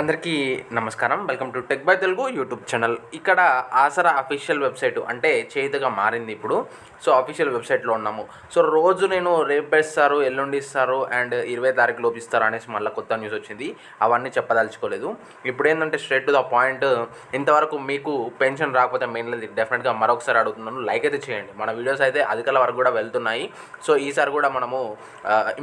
అందరికీ నమస్కారం. Welcome to tech by Telugu YouTube channel. ఇక్కడ ఆసరా అఫీషియల్ వెబ్సైట్ అంటే చేతిగా మారింది ఇప్పుడు. సో అఫీషియల్ వెబ్సైట్లో ఉన్నాము. సో రోజు నేను రేపు ఇస్తారు ఎల్లుండి ఇస్తారు అండ్ ఇరవై తారీఖు లోపు ఇస్తారు అనేసి మళ్ళీ కొత్త న్యూస్ వచ్చింది. అవన్నీ చెప్పదలుచుకోలేదు. ఇప్పుడు ఏంటంటే స్ట్రేట్ టు ద పాయింట్ ఇంతవరకు మీకు పెన్షన్ రాకపోతే మెయిన్లీ డెఫినెట్గా మరొకసారి అడుగుతున్నాను. లైక్ అయితే చేయండి. మన వీడియోస్ అయితే అధికారుల వరకు కూడా వెళ్తున్నాయి. సో ఈసారి కూడా మనము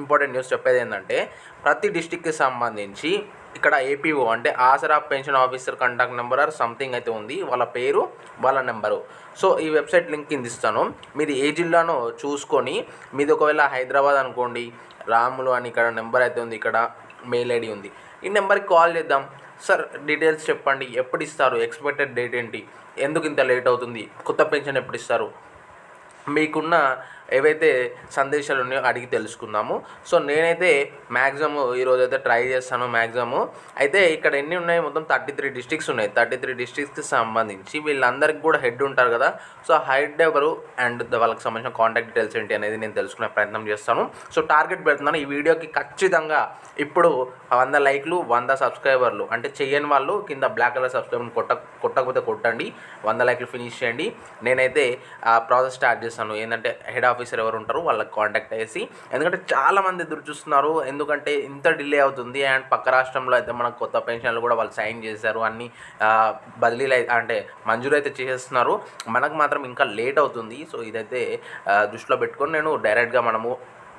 ఇంపార్టెంట్ న్యూస్ చెప్పేది ఏంటంటే ప్రతి డిస్టిక్కి సంబంధించి ఇక్కడ ఏపీఓ అంటే Aasara pension officer contact number or something అయితే ఉంది. వాళ్ళ పేరు వాళ్ళ నెంబరు సో ఈ వెబ్సైట్ లింక్ కింద ఇస్తాను. మీది ఏ జిల్లానో చూసుకొని మీది ఒకవేళ హైదరాబాద్ అనుకోండి రాములు అని ఇక్కడ నెంబర్ అయితే ఉంది ఇక్కడ మెయిల్ ఐడి ఉంది. ఈ నెంబర్కి కాల్ చేద్దాం. సార్ డీటెయిల్స్ చెప్పండి. ఎప్పుడు ఇస్తారు? ఎక్స్పెక్టెడ్ డేట్ ఏంటి? ఎందుకు ఇంత లేట్ అవుతుంది? కొత్త పెన్షన్ ఎప్పుడు ఇస్తారు? మీకున్న ఏవైతే సందేశాలు ఉన్నాయో అడిగి తెలుసుకుందాము. సో నేనైతే మ్యాక్సిమమ్ ఈరోజు అయితే ట్రై చేస్తాను మ్యాక్సిమమ్ అయితే ఇక్కడ ఎన్ని ఉన్నాయి? మొత్తం థర్టీ త్రీ డిస్ట్రిక్ట్స్ ఉన్నాయి. థర్టీ త్రీ డిస్ట్రిక్ట్స్కి సంబంధించి వీళ్ళందరికీ కూడా హెడ్ ఉంటారు కదా. సో హెడ్ ఎవరు అండ్ వాళ్ళకి సంబంధించిన కాంటాక్ట్ డీటెయిల్స్ ఏంటి అనేది నేను తెలుసుకునే ప్రయత్నం చేస్తాను. సో టార్గెట్ పెడుతున్నాను. ఈ వీడియోకి ఖచ్చితంగా ఇప్పుడు వంద లైక్లు వంద సబ్స్క్రైబర్లు అంటే చేయని వాళ్ళు కింద బ్లాక్ కలర్ సబ్స్క్రైబర్ కొట్ట కొట్టకపోతే కొట్టండి వంద లైక్లు ఫినిష్ చేయండి. నేనైతే ఆ ప్రాసెస్ స్టార్ట్ చేస్తాను ఏంటంటే హెడ్ ఆఫీసర్ ఎవరు ఉంటారో వాళ్ళకి కాంటాక్ట్ చేసి ఎందుకంటే చాలామంది ఎదురు చూస్తున్నారు. ఎందుకంటే ఇంత డిలే అవుతుంది. అండ్ పక్క రాష్ట్రంలో అయితే మనకు కొత్త పెన్షన్లు కూడా వాళ్ళు సైన్ చేశారు. అన్ని బదిలీలు అయితే అంటే మంజూరు అయితే చేసేస్తున్నారు. మనకు మాత్రం ఇంకా లేట్ అవుతుంది. సో ఇదైతే దృష్టిలో పెట్టుకొని నేను డైరెక్ట్గా మనము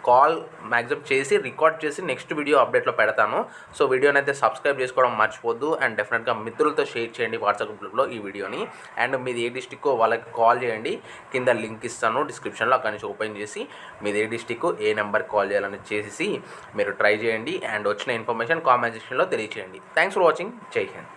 కాల్ మ్యాక్సిమం చేసి రికార్డ్ చేసి నెక్స్ట్ వీడియో అప్డేట్లో పెడతాను. సో వీడియోని అయితే సబ్స్క్రైబ్ చేసుకోవడం మర్చిపోద్దు అండ్ డెఫినెట్గా మిత్రులతో షేర్ చేయండి వాట్సాప్ గ్రూప్లో ఈ వీడియోని. అండ్ మీది ఏ డిస్టిక్ వాళ్ళకి కాల్ చేయండి. కింద లింక్ ఇస్తాను డిస్క్రిప్షన్లో అక్కడి నుంచి ఓపెన్ చేసి మీది ఏ డిస్టిక్ ఏ నెంబర్కి కాల్ చేయాలని చేసి మీరు ట్రై చేయండి. అండ్ వచ్చిన ఇన్ఫర్మేషన్ కామెంట్ సెక్షన్లో తెలియచేయండి. Thanks for watching. Jai Hind.